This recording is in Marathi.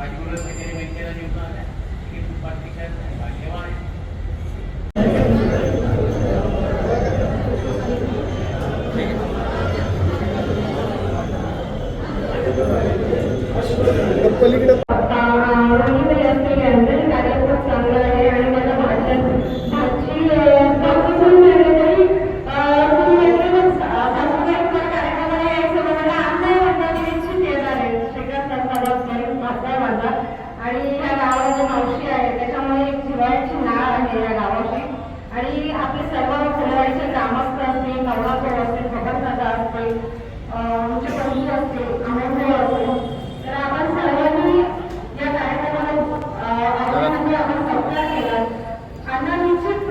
बाकी उलट किती व्यक्तीला जीवनाला आहे की पार्टी काय आपली सर्व फुलवाडीचे कामस्थ असते नवरात्र असते असते आमची असते आनंद असते तर आपण सर्वांनी या कार्यक्रमाला आपण सप्लाय केला. आणि निश्चित